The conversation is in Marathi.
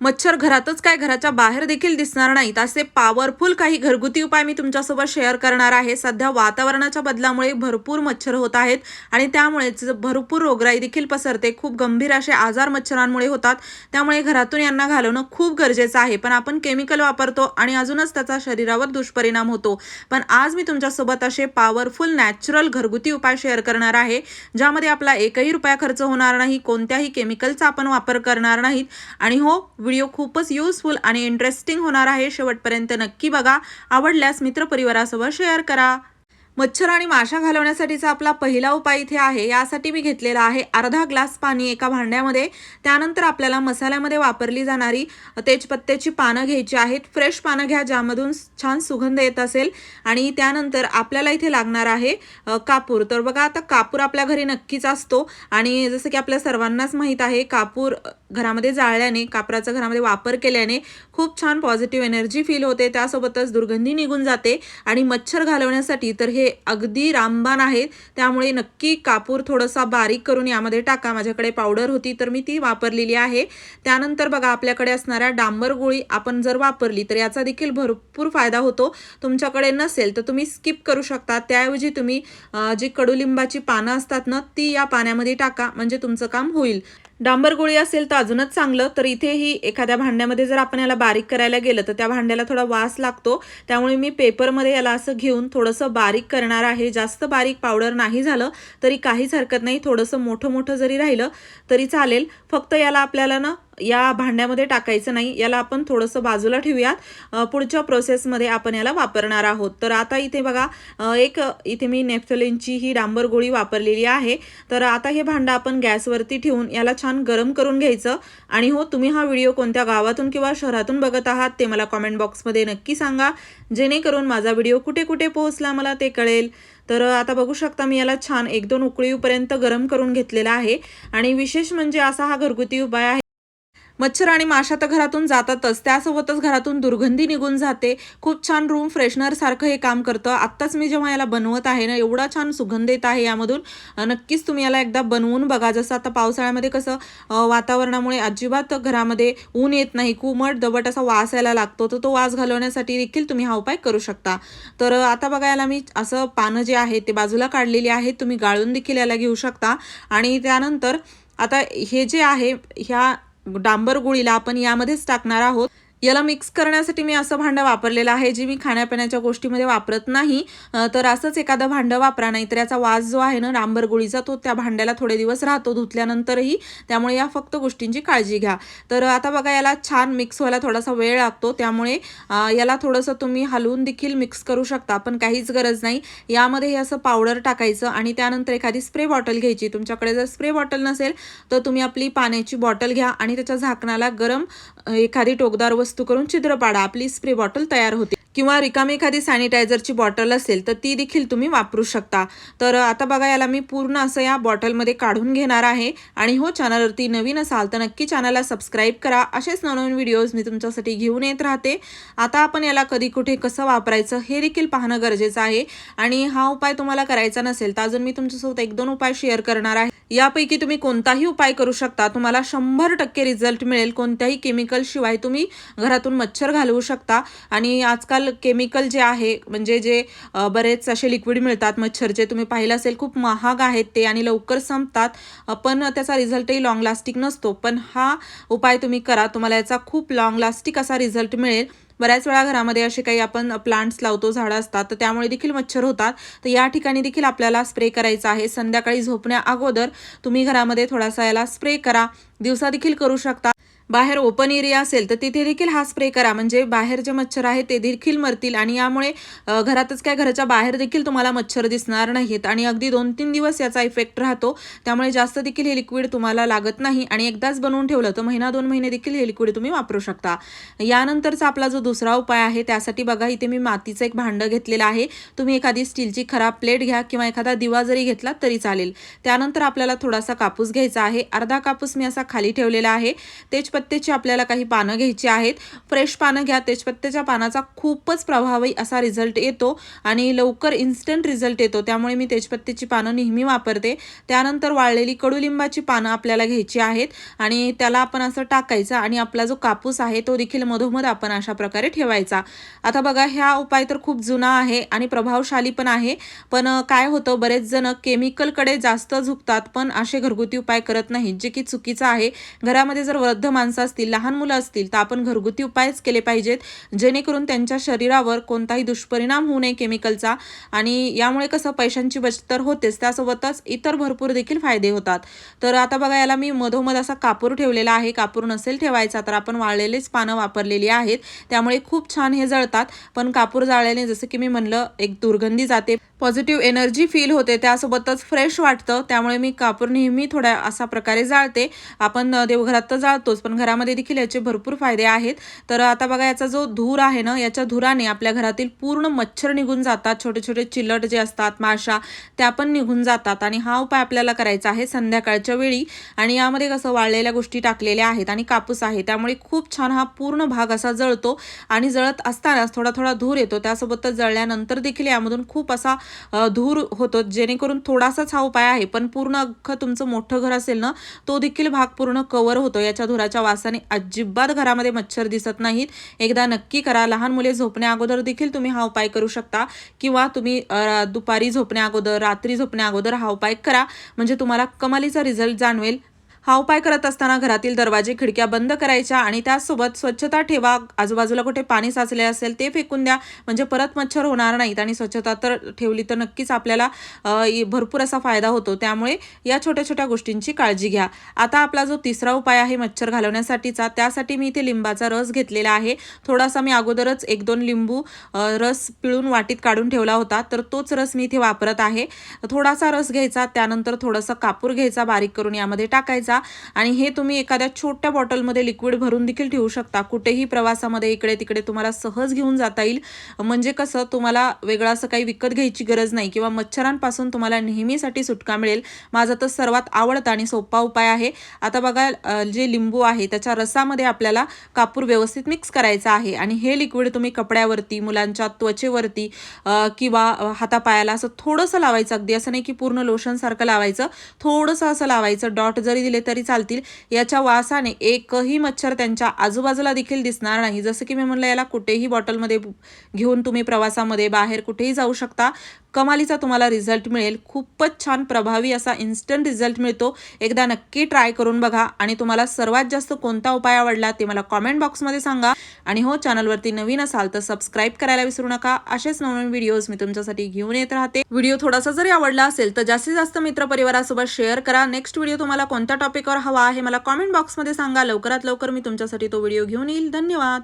मच्छर घरातच काय घराच्या बाहेर देखील दिसणार नाहीत. असे पॉवरफुल काही घरगुती उपाय मी तुमच्यासोबत शेअर करणार आहे. सध्या वातावरणाच्या बदलामुळे भरपूर मच्छर होत आहेत आणि त्यामुळेच भरपूर रोगराई देखील पसरते. खूप गंभीर असे आजार मच्छरांमुळे होतात. त्यामुळे घरातून यांना घालवणं खूप गरजेचं आहे. पण आपण केमिकल वापरतो आणि अजूनच त्याचा शरीरावर दुष्परिणाम होतो. पण आज मी तुमच्यासोबत असे पॉवरफुल नॅचरल घरगुती उपाय शेअर करणार आहे. ज्यामध्ये आपला एकही रुपया खर्च होणार नाही. कोणत्याही केमिकलचा आपण वापर करणार नाहीत. आणि हो व्हिडिओ खूपच युजफुल आणि इंटरेस्टिंग होणार आहे. शेवटपर्यंत नक्की बघा. आवडल्यास मित्रपरिवारासोबत शेअर करा. मच्छर आणि माशा घालवण्यासाठीचा आपला पहिला उपाय इथे आहे. यासाठी मी घेतलेला आहे अर्धा ग्लास पाणी एका भांड्यामध्ये. त्यानंतर आपल्याला मसाल्यामध्ये वापरली जाणारी तेजपत्त्याची पानं घ्यायची आहेत. फ्रेश पानं घ्या ज्यामधून छान सुगंध येत असेल. आणि त्यानंतर आपल्याला इथे लागणार आहे कापूर. तर बघा आता कापूर आपल्या घरी नक्कीच असतो. आणि जसं की आपल्या सर्वांनाच माहीत आहे कापूर घरामध्ये जाळल्याने कापराचा घरामध्ये वापर केल्याने खूप छान पॉझिटिव्ह एनर्जी फील होते. त्यासोबतच दुर्गंधी निघून जाते. आणि मच्छर घालवण्यासाठी तर हे अगदी रामबाण आहेत त्यामुळे नक्की कापूर थोडासा बारीक करून यामध्ये टाका. माझ्याकडे पावडर होती तर मी ती वापरलेली आहे. त्यानंतर बघा आपल्याकडे असणाऱ्या डांबर गोळी आपण जर वापरली तर याचा देखील भरपूर फायदा होतो. तुमच्याकडे नसेल तर तुम्ही स्किप करू शकता. त्याऐवजी तुम्ही जी कडुलिंबाची पानं असतात ना ती या पाण्यामध्ये टाका. म्हणजे तुमचं काम होईल. डांबर गोळी असेल तर अजूनच चांगलं तर इथेही एखाद्या भांड्यामध्ये जर आपण याला बारीक करायला गेलं तर त्या भांड्याला थोडा वास लागतो. त्यामुळे मी पेपरमध्ये याला असं घेऊन थोडंसं बारीक करणार आहे. जास्त बारीक पावडर नाही झालं तरी काहीच हरकत नाही. थोडंसं मोठं मोठं जरी राहिलं तरी चालेल. फक्त याला आपल्याला ना या भांड्यामध्ये टाकायचं नाही. याला आपण थोडंसं बाजूला ठेवूयात. पुढच्या प्रोसेसमध्ये आपण याला वापरणार आहोत. तर आता इथे बघा एक इथे मी नेफ्थलिनची ही डांबर गोळी वापरलेली आहे. तर आता हे भांडं आपण गॅसवरती ठेवून याला छान गरम करून घ्यायचं. आणि हो तुम्ही हा व्हिडिओ कोणत्या गावातून किंवा शहरातून बघत आहात ते मला कॉमेंट बॉक्समध्ये नक्की सांगा. जेणेकरून माझा व्हिडिओ कुठे कुठे पोहोचला मला ते कळेल. तर आता बघू शकता मी याला छान एक दोन उकळीपर्यंत गरम करून घेतलेला आहे. आणि विशेष म्हणजे असा हा घरगुती उपाय आहे. मच्छर आणि माशा तर घरातून जातातच. त्यासोबतच घरातून दुर्गंधी निघून जाते. खूप छान रूम फ्रेशनर सारखं हे काम करतं. आत्ताच मी जेव्हा याला बनवत आहे ना एवढा छान सुगंध येत आहे यामधून. नक्कीच तुम्ही याला एकदा बनवून बघा. जसं आता पावसाळ्यामध्ये कसं वातावरणामुळे अजिबात घरामध्ये ऊन येत नाही. कुमट दबट असा वास यायला लागतो. तर तो वास घालवण्यासाठी देखील तुम्ही हा उपाय करू शकता. तर आता बघायला मी असं पानं जे आहे ते बाजूला काढलेली आहेत. तुम्ही गाळून देखील याला घेऊ शकता. आणि त्यानंतर आता हे जे आहे ह्या डांबर गुळीला आपण यामध्येच टाकणार आहोत. याला मिक्स करण्यासाठी मी असं भांडं वापरलेलं आहे जे मी खाण्यापिण्याच्या गोष्टीमध्ये वापरत नाही. तर असंच एखादं भांडं वापरा नाही तर याचा वास जो आहे ना डांबर गोळीचा तो त्या भांड्याला थोडे दिवस राहतो धुतल्यानंतरही. त्यामुळे या फक्त गोष्टींची काळजी घ्या. तर आता बघा याला छान मिक्स व्हायला थोडासा वेळ लागतो. त्यामुळे याला थोडंसं तुम्ही हलवून देखील मिक्स करू शकता पण काहीच गरज नाही. यामध्ये हे असं पावडर टाकायचं आणि त्यानंतर एखादी स्प्रे बॉटल घ्यायची. तुमच्याकडे जर स्प्रे बॉटल नसेल तर तुम्ही आपली पाण्याची बॉटल घ्या आणि त्याच्या झाकणाला गरम एखादी टोकदार वस्तू वस्तू करून छिद्र पाडा. आपली स्प्रे बॉटल तयार होते. किंवा रिकामी एखादी सॅनिटायझरची बॉटल असेल तर ती देखील तुम्ही वापरू शकता. तर आता बघा याला मी पूर्ण असं या बॉटलमध्ये काढून घेणार आहे. आणि हो चॅनलवरती नवीन असाल तर नक्की चॅनलला सबस्क्राईब करा. असेच नवनवीन व्हिडिओज मी तुमच्यासाठी घेऊन येत राहते. आता आपण याला कधी कुठे कसं वापरायचं हे देखील पाहणं गरजेचं आहे. आणि हा उपाय तुम्हाला करायचा नसेल तर अजून मी तुमच्यासोबत एक दोन उपाय शेअर करणार आहे. यापैकी तुम्ही कोणताही उपाय करू शकता. तुम्हाला शंभर टक्के रिझल्ट मिळेल. कोणत्याही केमिकल शिवाय तुम्ही घरातून मच्छर घालवू शकता. आणि आजकाल केमिकल जे आहे म्हणजे जे बरेच असे लिक्विड मिळतात मच्छरचे तुम्ही पाहिलं असेल खूप महाग आहेत ते आणि लवकर संपतात. पण त्याचा रिझल्टही लाँग लास्टिक नसतो. पण हा उपाय तुम्ही करा. तुम्हाला याचा खूप लाँग लास्टिक असा रिझल्ट मिळेल. बऱ्याच वेळा घरामध्ये असे काही आपण प्लांट्स लावतो झाडं असतात तर त्यामुळे देखील मच्छर होतात. तर या ठिकाणी देखील आपल्याला स्प्रे करायचा आहे. संध्याकाळी झोपण्या अगोदर तुम्ही घरामध्ये थोडासा याला स्प्रे करा. दिवसा देखील करू शकता. बाहेर ओपन एरिया असेल तर तिथे देखील हा स्प्रे करा. म्हणजे बाहेर जे मच्छर आहे ते देखील मरतील. आणि यामुळे घरातच काय घराच्या बाहेर देखील तुम्हाला मच्छर दिसणार नाहीत. आणि अगदी दोन तीन दिवस याचा इफेक्ट राहतो. त्यामुळे जास्त देखील हे लिक्विड तुम्हाला लागत नाही. आणि एकदाच बनवून ठेवलं तर महिना दोन महिने देखील हे लिक्विड तुम्ही वापरू शकता. यानंतरचा आपला जो दुसरा उपाय आहे त्यासाठी बघा इथे मी मातीचं एक भांडं घेतलेलं आहे. तुम्ही एखादी स्टीलची खराब प्लेट घ्या किंवा एखादा दिवा जरी घेतला तरी चालेल. त्यानंतर आपल्याला थोडासा कापूस घ्यायचा आहे. अर्धा कापूस मी असा खाली ठेवलेला आहे. तेच तेजपत्तेची आपल्याला काही पानं घ्यायची आहेत. फ्रेश पानं घ्या. तेजपत्त्याच्या पानाचा खूपच प्रभावी असा रिझल्ट येतो आणि लवकर इन्स्टंट रिझल्ट येतो. त्यामुळे मी तेजपत्त्याची पानं नेहमी वापरते. त्यानंतर वाळलेली कडुलिंबाची पानं आपल्याला घ्यायची आहेत आणि त्याला आपण असं टाकायचं आणि आपला जो कापूस आहे तो देखील मधोमध आपण अशा प्रकारे ठेवायचा. आता बघा ह्या उपाय तर खूप जुना आहे आणि प्रभावशाली पण आहे. पण काय होतं? बरेच जण केमिकलकडे जास्त झुकतात पण असे घरगुती उपाय करत नाहीत जे की चुकीचं आहे. घरामध्ये जर वृद्ध माणसं असतील लहान मुलं असतील तर आपण घरगुती उपायच केले पाहिजेत जेणेकरून त्यांच्या शरीरावर कोणताही दुष्परिणाम होऊ नये केमिकलचा आणि यामुळे कसं पैशांची बचत तर होतेच त्यासोबतच इतर भरपूर देखील फायदे होतात. तर आता बघा याला मी मधोमध असा कापूर ठेवलेला आहे. कापूर नसेल ठेवायचा तर आपण वाळलेलेच पानं वापरलेली आहेत. त्यामुळे खूप छान हे जळतात. पण कापूर जाळल्याने जसं की मी म्हणलं एक दुर्गंधी जाते. पॉझिटिव्ह एनर्जी फील होते त्यासोबतच फ्रेश वाटतं. त्यामुळे मी कापूर नेहमी थोड्या असा प्रकारे जाळते. आपण देवघरात तर जाळतोच पण घरामध्ये देखील याचे भरपूर फायदे आहेत. तर आता बघा याचा जो धूर आहे ना याच्या धुराने आपल्या घरातील पूर्ण मच्छर निघून जातात. छोटे छोटे चिलट जे असतात माशा त्या पण निघून जातात. आणि हा उपाय आपल्याला करायचा आहे संध्याकाळच्या वेळी. आणि यामध्ये कसं वाळलेल्या गोष्टी टाकलेल्या आहेत आणि कापूस आहे. त्यामुळे खूप छान हा पूर्ण भाग असा जळतो. आणि जळत असतानाच थोडा थोडा धूर येतो. त्यासोबतच जळल्यानंतर देखील यामधून खूप असा धूर होतो जेणेकरून थोडासाच हा उपाय आहे. पण पूर्ण अख्खं तुमचं मोठं घर असेल ना तो देखील भाग पूर्ण कवर होतो. याच्या धुराच्या वासाने अजिबात घरामध्ये मच्छर दिसत नाहीत. एकदा नक्की करा. लहान मुले झोपण्या अगोदर देखील तुम्ही हा उपाय करू शकता. किंवा तुम्ही दुपारी झोपण्या अगोदर रात्री झोपण्या अगोदर हा उपाय करा. म्हणजे तुम्हाला कमालीचा रिझल्ट जाणवेल. हा उपाय करत असताना घरातील दरवाजे खिडक्या बंद करायच्या आणि त्यासोबत स्वच्छता ठेवा. आजूबाजूला कुठे पाणी साचले असेल ते फेकून द्या. म्हणजे परत मच्छर होणार नाहीत आणि स्वच्छता तर ठेवली तर नक्कीच आपल्याला भरपूर असा फायदा होतो. त्यामुळे या छोट्या छोट्या गोष्टींची काळजी घ्या. आता आपला जो तिसरा उपाय आहे मच्छर घालवण्यासाठीचा त्यासाठी मी इथे लिंबाचा रस घेतलेला आहे. थोडासा मी अगोदरच एक दोन लिंबू रस पिळून वाटीत काढून ठेवला होता. तर तोच रस मी इथे वापरत आहे. थोडासा रस घ्यायचा त्यानंतर थोडासा कापूर घ्यायचा बारीक करून यामध्ये टाकायचा. आणि हे तुम्ही एखाद्या छोट्या बॉटलमध्ये लिक्विड भरून देखील ठेवू शकता. कुठेही प्रवासामध्ये इकडे तिकडे तुम्हाला सहज घेऊन जाता येईल. म्हणजे कसं तुम्हाला वेगळं असं काही विकत घ्यायची गरज नाही किंवा मच्छरांपासून तुम्हाला नेहमीसाठी सुटका मिळेल. माझा तर सर्वात आवडता आणि सोपा उपाय आहे. आता बघा जे लिंबू आहे त्याच्या रसामध्ये आपल्याला कापूर व्यवस्थित मिक्स करायचा आहे. आणि हे लिक्विड तुम्ही कपड्यावरती मुलांच्या त्वचेवरती किंवा हातापायाला असं थोडंसं लावायचं. अगदी असं नाही की पूर्ण लोशनसारखं लावायचं. थोडंसं असं लावायचं. डॉट जरी दिले तरी चालतील. याच्या वासाने एकही मच्छर त्यांच्या आजूबाजूला देखील दिसणार नाही. जसं की मी म्हणलं याला कुठेही बॉटलमध्ये घेऊन तुम्ही प्रवासामध्ये बाहेर कुठेही जाऊ शकता. कमालीचा तुम्हाला रिझल्ट मिळेल. खूपच छान प्रभावी असा इन्स्टंट रिझल्ट मिळतो. एकदा नक्की ट्राय करून बघा. आणि तुम्हाला सर्वात जास्त कोणता उपाय आवडला ते मला कॉमेंट बॉक्समध्ये सांगा. आणि हो चॅनलवरती नवीन असाल तर सबस्क्राईब करायला विसरू नका. असेच नवीन व्हिडिओज मी तुमच्यासाठी घेऊन येत राहते. व्हिडिओ थोडासा जरी आवडला असेल तर जास्तीत जास्त मित्रपरिवारासोबत शेअर करा. नेक्स्ट व्हिडिओ तुम्हाला कोणत्या टॉपिकवर हवा आहे मला कॉमेंट बॉक्समध्ये सांगा. लवकरात लवकर मी तुमच्यासाठी तो व्हिडिओ घेऊन येईल. धन्यवाद.